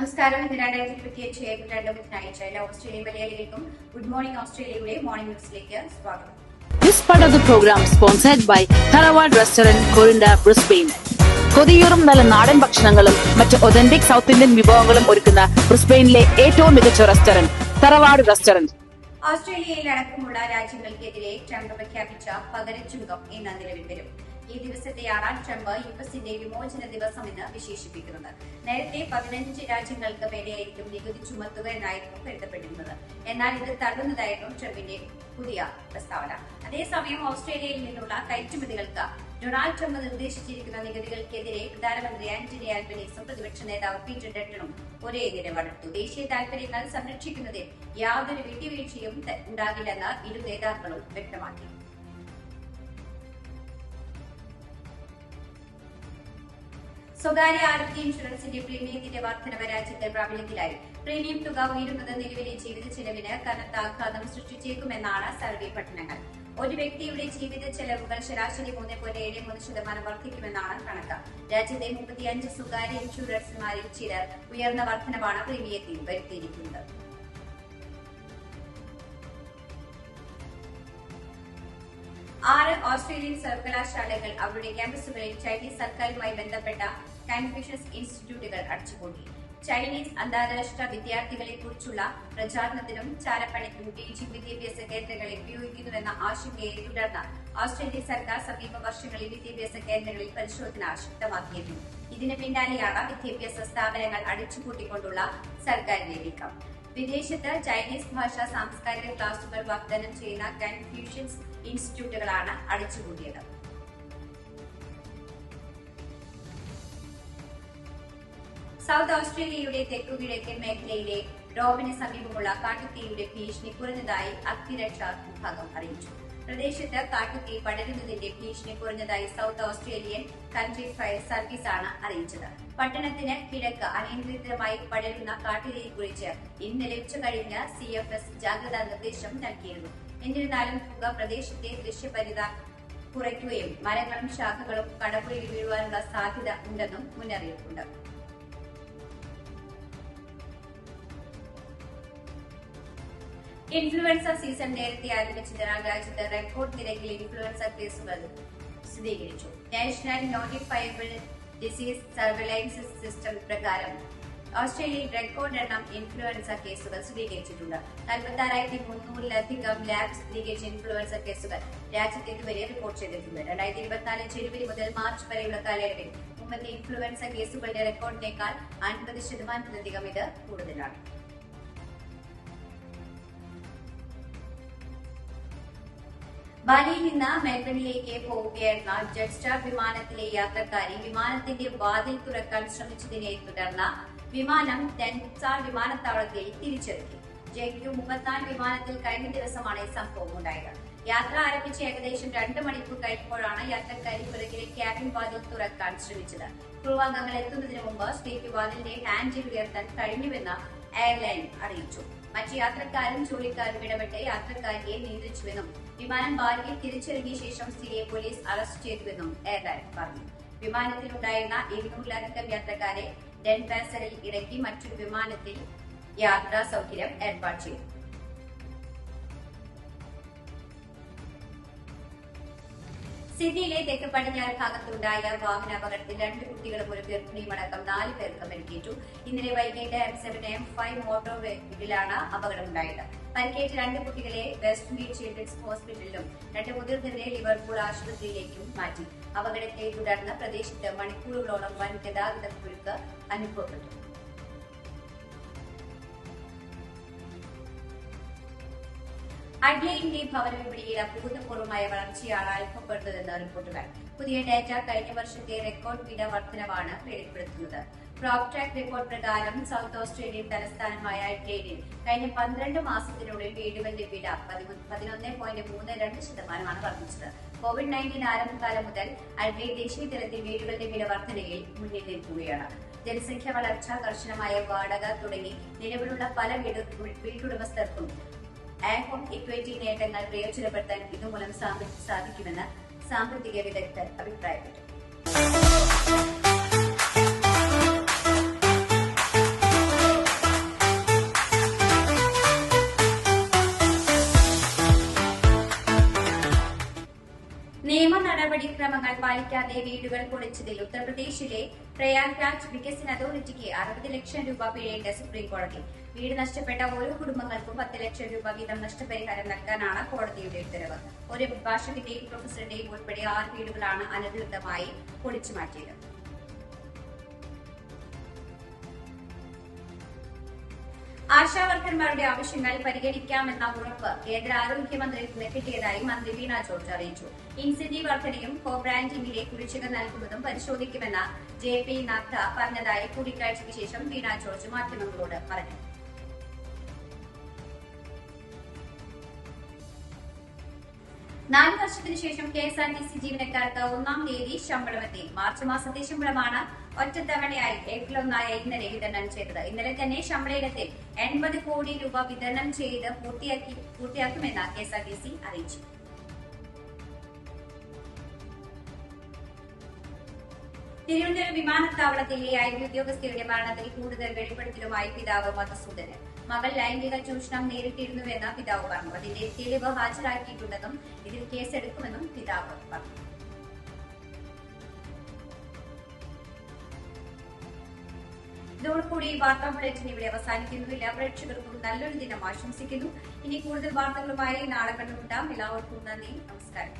നമസ്കാരം. ഇന്ന് രണ്ടായിരത്തി ഇരുപത്തി അഞ്ച് ഏപ്രിൽ രണ്ട് ബുധനാഴ്ച എല്ലാ ഓസ്ട്രേലിയൻ മലയാളികൾക്കും ഗുഡ് മോർണിംഗ് ഓസ്ട്രേലിയയുടെ മോർണിംഗ് ന്യൂസിലേക്ക് സ്വാഗതം. This part of the program sponsored by Tharawad Restaurant, Corinda, Brisbane. കൊതിയൂറും നല്ല നാടൻ ഭക്ഷണങ്ങളും മറ്റ് ഒതന്റിക് സൗത്ത് ഇന്ത്യൻ വിഭവങ്ങളും ഒരുക്കുന്ന ബ്രിസ്ബെയിനിലെ ഏറ്റവും മികച്ച റെസ്റ്റോറന്റ് തറവാട് റെസ്റ്റോറന്റ് ഓസ്ട്രേലിയയിൽ അടക്കമുള്ള രാജ്യങ്ങൾക്കെതിരെ ട്രംപ് പ്രഖ്യാപിച്ച പകരച്ചുങ്കം ഇന്ന് നിലവിൽ വരും. ഈ ദിവസത്തെയാണ് ട്രംപ് യു എസിന്റെ വിമോചന ദിവസം എന്ന് വിശേഷിപ്പിക്കുന്നത്. നേരത്തെ പതിനഞ്ച് രാജ്യങ്ങൾക്ക് മേലെയായിരിക്കും നികുതി ചുമത്തുക എന്നായിരുന്നു കരുതപ്പെട്ടിരുന്നത് എന്നാൽ ഇത് തള്ളുന്നതായിരുന്നു ട്രംപിന്റെ പുതിയ പ്രസ്താവന. അതേസമയം ഓസ്ട്രേലിയയിൽ നിന്നുള്ള കയറ്റുമതികൾക്ക് ഡൊണാൾഡ് ട്രംപ് നിർദ്ദേശിച്ചിരിക്കുന്ന നികുതികൾക്കെതിരെ പ്രധാനമന്ത്രി ആന്റണി ആൽബനീസും പ്രതിപക്ഷ നേതാവ് പീറ്റർ ഡട്ടണും ഒരേ നിലപാടെടുത്തു ദേശീയ താൽപര്യങ്ങൾ സംരക്ഷിക്കുന്നതിൽ യാതൊരു വിട്ടുവീഴ്ചയും ഉണ്ടാകില്ലെന്ന് ഇരു നേതാക്കളും വ്യക്തമാക്കി. സ്വകാര്യ ആരോഗ്യ ഇൻഷുറൻസിന്റെ പ്രീമിയത്തിന്റെ വർധനവ് രാജ്യത്ത് പ്രാബല്യത്തിലായി. പ്രീമിയം തുക ഉയരുന്നത് നിലവിലെ ജീവിത ചെലവിന് കനത്ത ആഘാതം സൃഷ്ടിച്ചേക്കുമെന്നാണ് സർവേ പഠനങ്ങൾ. ഒരു വ്യക്തിയുടെ ജീവിത ചെലവുകൾ ശരാശരി മൂന്ന് പോയിന്റ് ഏഴ് മൂന്ന് ശതമാനം വർദ്ധിക്കുമെന്നാണ് കണക്ക്. രാജ്യത്തെ മുപ്പത്തിയഞ്ച് സ്വകാര്യ ഇൻഷുറൻസുമാരിൽ ചിലർ ഉയർന്ന വർധനവാണ് പ്രീമിയത്തിൽ വരുത്തിയിരിക്കുന്നത്. ആറ് ഓസ്ട്രേലിയൻ സർവകലാശാലകൾ അവരുടെ ക്യാമ്പസുകളിൽ ചൈനീസ് സർക്കാരുമായി ബന്ധപ്പെട്ട കൺഫ്യൂഷൻസ് ഇൻസ്റ്റിറ്റ്യൂട്ടുകൾ അടച്ചുപൂട്ടി. ചൈനീസ് അന്താരാഷ്ട്ര വിദ്യാർത്ഥികളെ കുറിച്ചുള്ള പ്രചാരണത്തിനും ചാരപ്പണിക്കും ബീജിംഗ് വിദ്യാഭ്യാസ കേന്ദ്രങ്ങളെ ഉപയോഗിക്കുന്നുവെന്ന ആശങ്കയെ തുടർന്ന് ഓസ്ട്രേലിയ സർക്കാർ സമീപ വർഷങ്ങളിൽ വിദ്യാഭ്യാസ കേന്ദ്രങ്ങളിൽ പരിശോധന ശക്തമാക്കിയിരുന്നു. ഇതിന് പിന്നാലെയാണ് വിദ്യാഭ്യാസ സ്ഥാപനങ്ങൾ അടിച്ചുപൂട്ടിക്കൊണ്ടുള്ള സർക്കാരിന്റെ നീക്കം. വിദേശത്ത് ചൈനീസ് ഭാഷ സാംസ്കാരിക ക്ലാസുകൾ വാഗ്ദാനം ചെയ്യുന്ന കൺഫ്യൂഷ്യൻസ് ഇൻസ്റ്റിറ്റ്യൂട്ടുകളാണ് അടിച്ചുകൂട്ടിയത് സൗത്ത് ഓസ്ട്രേലിയയുടെ തെക്കുകിഴക്കൻ മേഖലയിലെ ഡോബിന് സമീപമുള്ള കാട്ടുതീയുടെ ഭീഷണി കുറഞ്ഞതായി അഗ്നിരക്ഷാ വിഭാഗം അറിയിച്ചു. പ്രദേശത്ത് കാട്ടുതീ പടരുന്നതിന്റെ ഭീഷണി കുറഞ്ഞതായി south Australian country fire service ആണ് അറിയിച്ചത്. പട്ടണത്തിന് കിഴക്ക് അനിയന്ത്രിതമായി പടരുന്ന കാട്ടുതീയെക്കുറിച്ച് ഇന്നലെ ഉച്ച കഴിഞ്ഞ് സി എഫ് എസ് ജാഗ്രതാ നിർദ്ദേശം നൽകിയിരുന്നു. എന്നിരുന്നാലും പുക പ്രദേശത്തെ ദൃശ്യപരിത കുറയ്ക്കുകയും മരങ്ങളും ശാഖകളും കടപുഴയിൽ വീഴുവാനുള്ള സാധ്യത ഉണ്ടെന്നും മുന്നറിയിപ്പുണ്ട്. ഇൻഫ്ലുവൻസ സീസൺ നേരത്തെ ആരംഭിച്ചതിനാൽ രാജ്യത്ത് റെക്കോർഡ് നിരക്കിൽ ഇൻഫ്ലുവൻസ കേസുകൾ സ്ഥിരീകരിച്ചു national notifiable disease surveillance system പ്രകാരം ഓസ്ട്രേലിയയിൽ റെക്കോർഡ് എണ്ണം ഇൻഫ്ലുവൻസ കേസുകൾ സ്ഥിരീകരിച്ചിട്ടുണ്ട്. നാൽപ്പത്തി മുന്നൂറിലധികം ലാബ് സ്ഥിരീകരിച്ച ഇൻഫ്ലുവൻസ കേസുകൾ രാജ്യത്ത് ഇതുവരെ റിപ്പോർട്ട് ചെയ്തിട്ടുണ്ട്. രണ്ടായിരത്തി ഇരുപത്തിനാല് ജനുവരി മുതൽ മാർച്ച് വരെയുള്ള കാലയളവിൽ മുമ്പത്തെ ഇൻഫ്ലുവൻസ കേസുകളുടെ റെക്കോർഡിനേക്കാൾ അൻപത് ശതമാനത്തിലധികം ഇത് കൂടുതലാണ്. ബാലിയിൽ നിന്ന് മെൽബണിലേക്ക് പോവുകയായിരുന്ന ജെറ്റ്സ്റ്റാർ വിമാനത്തിലെ യാത്രക്കാരി വിമാനത്തിന്റെ വാതിൽ തുറക്കാൻ ശ്രമിച്ചതിനെ തുടർന്ന് വിമാനം ടെൻസാർ വിമാനത്താവളത്തിൽ തിരിച്ചിറക്കി ജെക്യു മുപ്പത്തിനാല് വിമാനത്തിൽ കഴിഞ്ഞ ദിവസമാണ് സംഭവം ഉണ്ടായത്. യാത്ര ആരംഭിച്ച് ഏകദേശം രണ്ട് മണിക്കൂർ കഴിഞ്ഞപ്പോഴാണ് യാത്രക്കാരി പിറകിലെ ക്യാബിൻ വാതിൽ തുറക്കാൻ ശ്രമിച്ചത്. ക്രൂ അംഗങ്ങൾ എത്തുന്നതിന് മുമ്പ് സ്ത്രീക്ക് വാതിലിന്റെ ഹാൻഡിൽ ഉയർത്താൻ കഴിഞ്ഞുവെന്ന് എയർലൈൻ അറിയിച്ചു. മറ്റു യാത്രക്കാരും ജോലിക്കാരും ഇടപെട്ട് യാത്രക്കാരിയെ നിയന്ത്രിച്ചുവെന്നും വിമാനം ബാലിയിൽ തിരിച്ചിറങ്ങിയ ശേഷം സ്ത്രീയെ പോലീസ് അറസ്റ്റ് ചെയ്തുവെന്നും എയർലൈൻ പറഞ്ഞു. വിമാനത്തിലുണ്ടായിരുന്ന ഇരുന്നൂറിലധികം യാത്രക്കാരെ ഡെൻപാസറിൽ ഇറക്കി മറ്റൊരു വിമാനത്തിൽ യാത്രാ സൗകര്യം ഏർപ്പാട് ചെയ്തു. സിഡ്നിയിലെ തെക്ക് പടിഞ്ഞാറ് ഭാഗത്തുണ്ടായ വാഹനാപകടത്തിൽ രണ്ട് കുട്ടികളും ഒരു ഗർഭിണിയും അടക്കം നാല് പേർക്ക് പരിക്കേറ്റു. ഇന്നലെ വൈകിട്ട് M seven M five motor വെഹിക്കിലാണ് അപകടമുണ്ടായത്. പരിക്കേറ്റ രണ്ട് കുട്ടികളെ വെസ്റ്റ് മീഡ് ചിൽഡ്രൻസ് ഹോസ്പിറ്റലിലും രണ്ട് മുതിർന്നവരെ ലിവർപൂൾ ആശുപത്രിയിലേക്കും മാറ്റി. അപകടത്തെ തുടർന്ന് പ്രദേശത്ത് മണിക്കൂറുകളോളം വൻ ഗതാഗത കുരുക്ക് അനുഭവപ്പെട്ടു. അഡ്ലൈനിന്റെ ഭവന വിപണിയിൽ അഭൂതപൂർവമായ വളർച്ചയാണ് അനുഭവപ്പെടുന്നതെന്ന് റിപ്പോർട്ടുകൾ പുതിയ ഡാറ്റ കഴിഞ്ഞ വർഷത്തെ റെക്കോർഡ് വില വർധനവാണ് വെളിപ്പെടുത്തുന്നത്. പ്രോപ്ട്രാക് റിപ്പോർട്ട് പ്രകാരം സൗത്ത് ഓസ്ട്രേലിയൻ തലസ്ഥാനമായ അഡ്ലൈനിൽ കഴിഞ്ഞ പന്ത്രണ്ട് മാസത്തിനുള്ളിൽ വീടുകളുടെ വില പതിനൊന്ന് പോയിന്റ് മൂന്ന് രണ്ട് ശതമാനമാണ് വർദ്ധിച്ചത്. കോവിഡ് നയന്റീൻ ആരംഭകാലം മുതൽ അഡ്ലൈൻ ദേശീയ തലത്തിൽ വീടുകളുടെ വില വർധനയിൽ മുന്നിൽ നിൽക്കുകയാണ്. ജനസംഖ്യ വളർച്ച കർശനമായ വാടക തുടങ്ങി നിലവിലുള്ള പല വീട് വീട്ടുടമസ്ഥർക്കും ആഹോം ഇക്വിറ്റി നേട്ടങ്ങൾ പ്രയോജനപ്പെടുത്താൻ ഇതുമൂലം സാധിക്കുമെന്ന് സാമ്പത്തിക വിദഗ്ധർ അഭിപ്രായപ്പെട്ടു. നടപടിക്രമങ്ങൾ പാലിക്കാതെ വീടുകൾ പൊളിച്ചതിൽ ഉത്തർപ്രദേശിലെ പ്രയാഗ്രാജ് വികസന അതോറിറ്റിക്ക് അറുപത് ലക്ഷം രൂപ പിഴയുണ്ട് സുപ്രീംകോടതി വീട് നഷ്ടപ്പെട്ട ഓരോ കുടുംബങ്ങൾക്കും പത്ത് ലക്ഷം രൂപ വീതം നഷ്ടപരിഹാരം നൽകാനാണ് കോടതിയുടെ ഉത്തരവ്. ഒരു അഭിഭാഷകന്റെയും പ്രൊഫസറുടെയും ഉൾപ്പെടെ ആറ് വീടുകളാണ് അനധികൃതമായി പൊളിച്ചു മാറ്റിയത്. ആശാവർക്കർമാരുടെ ആവശ്യങ്ങൾ പരിഗണിക്കാമെന്ന ഉറപ്പ് കേന്ദ്ര ആരോഗ്യമന്ത്രി കിട്ടിയതായി മന്ത്രി വീണ ജോർജ് അറിയിച്ചു. ഇൻസെന്റീവ് വർധനയും കോ ബ്രാൻഡിംഗിലെ കുടിശ്ശിക നൽകുന്നതും പരിശോധിക്കുമെന്ന് ജെ പി നദ്ദ പറഞ്ഞതായി കൂടിക്കാഴ്ചയ്ക്ക് ശേഷം വീണ ജോർജ് മാധ്യമങ്ങളോട് പറഞ്ഞു. നാല് വർഷത്തിന് ശേഷം K S R T C ജീവനക്കാർക്ക് ഒന്നാം തീയതി ശമ്പളമെത്തി മാർച്ച് മാസത്തെ ശമ്പളമാണ് ഒറ്റത്തവണയായി ഏപ്രിൽ ഒന്നായ ഇന്നലെ വിതരണം ചെയ്തത്. ഇന്നലെ തന്നെ ശമ്പള ഇനത്തിൽ എൺപത് കോടി രൂപ വിതരണം ചെയ്ത് പൂർത്തിയാക്കി പൂർത്തിയാക്കുമെന്ന് K S R T C അറിയിച്ചു. തിരുവനന്തപുരം വിമാനത്താവളത്തിലെ ഐ ഉദ്യോഗസ്ഥയുടെ മരണത്തിൽ കൂടുതൽ വെളിപ്പെടുത്തലുമായി പിതാവ് മധുസൂദനൻ. മകൾ ലൈംഗിക ചൂഷണം നേരിട്ടിരുന്നുവെന്ന് പിതാവ് പറഞ്ഞു. അതിന്റെ തെളിവ് ഹാജരാക്കിയിട്ടുണ്ടെന്നും ഇതിൽ കേസെടുക്കുമെന്നും പിതാവ് പറഞ്ഞു. ഇതോടുകൂടി വാർത്താ ബുള്ളറ്റിൻ ഇവിടെ അവസാനിക്കുന്നു എല്ലാ പ്രേക്ഷകർക്കും നല്ലൊരു ദിനം ആശംസിക്കുന്നു. ഇനി കൂടുതൽ വാർത്തകളുമായി നാളെ കണ്ടുമുട്ടാം. എല്ലാവർക്കും നന്ദി. നമസ്കാരം.